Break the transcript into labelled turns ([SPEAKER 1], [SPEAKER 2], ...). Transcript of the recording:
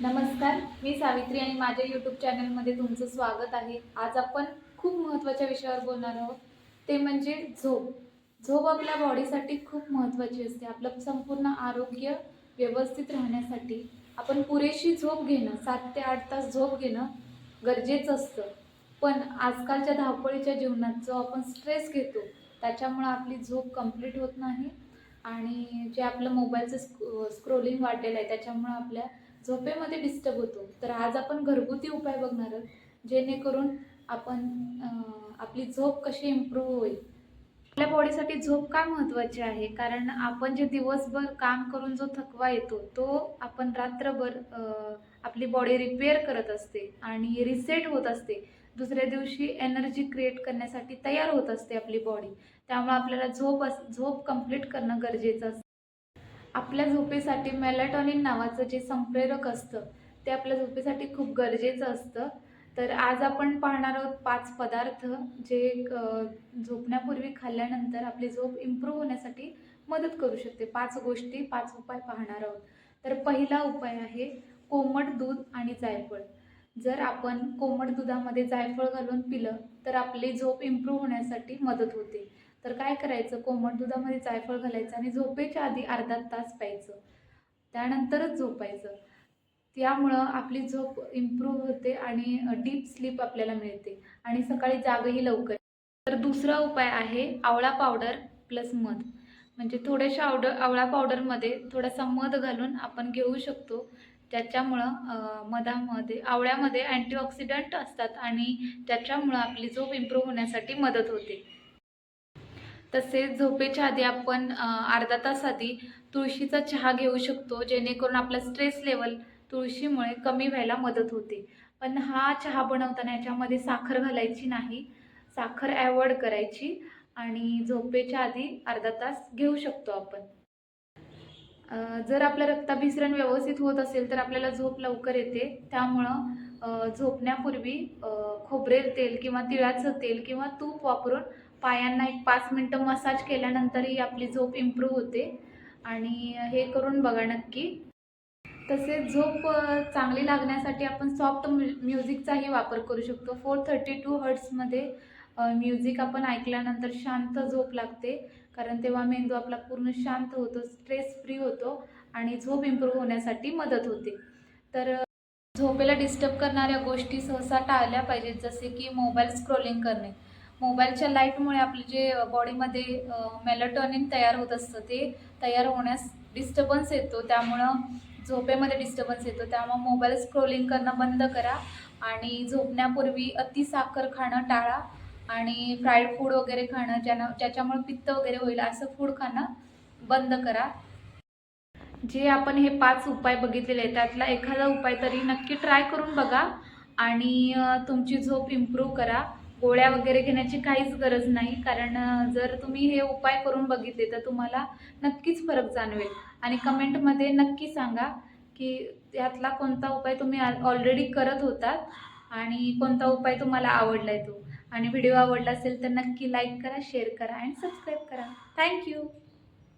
[SPEAKER 1] नमस्कार मी सावित्री आणि माझ्या यूट्यूब चॅनलमध्ये तुमचं स्वागत आहे. आज आपण खूप महत्त्वाच्या विषयावर बोलणार आहोत. ते म्हणजे झोप. झोप आपल्या बॉडीसाठी खूप महत्त्वाची असते. आपलं संपूर्ण आरोग्य व्यवस्थित राहण्यासाठी आपण पुरेशी झोप घेणं सात ते आठ तास झोप घेणं गरजेचं असतं. पण आजकालच्या धावपळीच्या जीवनात जो आपण स्ट्रेस घेतो त्याच्यामुळं आपली झोप कंप्लीट होत नाही. आणि जे आपलं मोबाईलचं स्क्रो स्क्रोलिंग वाढलेलं आहे त्याच्यामुळं आपल्या झोपेमध्ये डिस्टर्ब होतो. तर आज आपण घरगुती उपाय बघणार आहोत जेणेकरून आपण आपली झोप कशी इम्प्रूव्ह होईल. आपल्या बॉडीसाठी झोप का महत्त्वाची आहे? कारण आपण जे दिवसभर काम करून जो थकवा येतो तो आपण रात्रभर आपली बॉडी रिपेअर करत असते आणि रिसेट होत असते. दुसऱ्या दिवशी एनर्जी क्रिएट करण्यासाठी तयार होत असते आपली बॉडी त्यामुळे आपल्याला झोप अस झोप कंप्लीट करणं गरजेचं असतं. आपल्या झोपेसाठी मेलाटॉनिन नावाचं जे संप्रेरक असतं ते आपल्या झोपेसाठी खूप गरजेचं असतं. तर आज आपण पाहणार आहोत पाच पदार्थ जे झोपण्यापूर्वी खाल्ल्यानंतर आपली झोप इम्प्रूव्ह होण्यासाठी मदत करू शकते. पाच गोष्टी पाच उपाय पाहणार आहोत. तर पहिला उपाय आहे कोमट दूध आणि जायफळ. जर आपण कोमट दुधामध्ये जायफळ घालून पिलं तर आपली झोप इम्प्रूव्ह होण्यासाठी मदत होते. तर काय करायचं? कोमट दुधामध्ये जायफळ घालायचं आणि झोपेच्या आधी अर्धा तास प्यायचं. त्यानंतरच झोपायचं. त्यामुळं आपली झोप इम्प्रूव्ह होते आणि डीप स्लीप आपल्याला मिळते. आणि सकाळी जागही लवकर. तर दुसरा उपाय आहे आवळा पावडर प्लस मध. म्हणजे थोड्याशा आवड आवळा पावडरमध्ये थोडासा मध घालून आपण घेऊ शकतो. ज्याच्यामुळं मधामध्ये आवळ्यामध्ये अँटीऑक्सिडंट असतात आणि त्याच्यामुळं आपली झोप इम्प्रूव्ह होण्यासाठी मदत होते. तसेच झोपेच्या आधी आपण अर्धा तास आधी तुळशीचा चहा घेऊ शकतो जेणेकरून आपला स्ट्रेस लेवल तुळशीमुळे कमी व्हायला मदत होते. पण हा चहा बनवताना याच्यामध्ये साखर घालायची नाही. साखर ॲवॉइड करायची आणि झोपेच्या आधी अर्धा तास घेऊ शकतो आपण. जर आपलं रक्ताभिसरण व्यवस्थित होत असेल तर आपल्याला झोप लवकर येते. त्यामुळं झोपण्यापूर्वी खोबरेल तेल किंवा तिळाचं तेल किंवा तूप वापरून पायांना एक पाच मिनटं मसाज केल्यानंतरही आपली झोप इम्प्रूव्ह होते. आणि हे करून बघा नक्की. तसेच झोप चांगली लागण्यासाठी आपण सॉफ्ट म्यु म्युझिकचाही वापर करू शकतो. फोर थर्टी टू हर्ट्समध्ये म्युझिक आपण ऐकल्यानंतर शांत झोप लागते. कारण तेव्हा मेंदू आपला पूर्ण शांत होतो स्ट्रेस फ्री होतो आणि झोप इम्प्रूव्ह होण्यासाठी मदत होते. तर झोपेला डिस्टर्ब करणाऱ्या गोष्टी सहसा टाळल्या पाहिजेत. जसे की मोबाईल स्क्रोलिंग करणे. मोबाईलच्या लाईटमुळे आपले जे बॉडीमध्ये मेलाटॉनिन तयार होत असतं ते तयार होण्यास डिस्टर्बन्स येतो. त्यामुळं झोपेमध्ये डिस्टर्बन्स येतो. त्यामुळं मोबाईल स्क्रोलिंग करणं बंद करा आणि झोपण्यापूर्वी अति साखर खाणं टाळा आणि फ्राईड फूड वगैरे खाणं ज्यानं ज्याच्यामुळे पित्त वगैरे होईल असं फूड खाणं बंद करा. जे आपण हे पाच उपाय बघितलेले आहेत त्यातला एखादा उपाय तरी नक्की ट्राय करून बघा आणि तुमची झोप इम्प्रूव्ह करा. गोळ्या वगैरे घेण्याची काहीच गरज नाही. कारण जर तुम्ही हे उपाय करून बघितले तर तुम्हाला नक्कीच फरक जाणवेल. आणि कमेंटमध्ये नक्की सांगा की यातला कोणता उपाय तुम्ही ऑलरेडी करत होतात आणि कोणता उपाय तुम्हाला आवडला आहे तो. आणि व्हिडिओ आवडला असेल तर नक्की लाईक करा शेअर करा आणि सबस्क्राईब करा. थँक्यू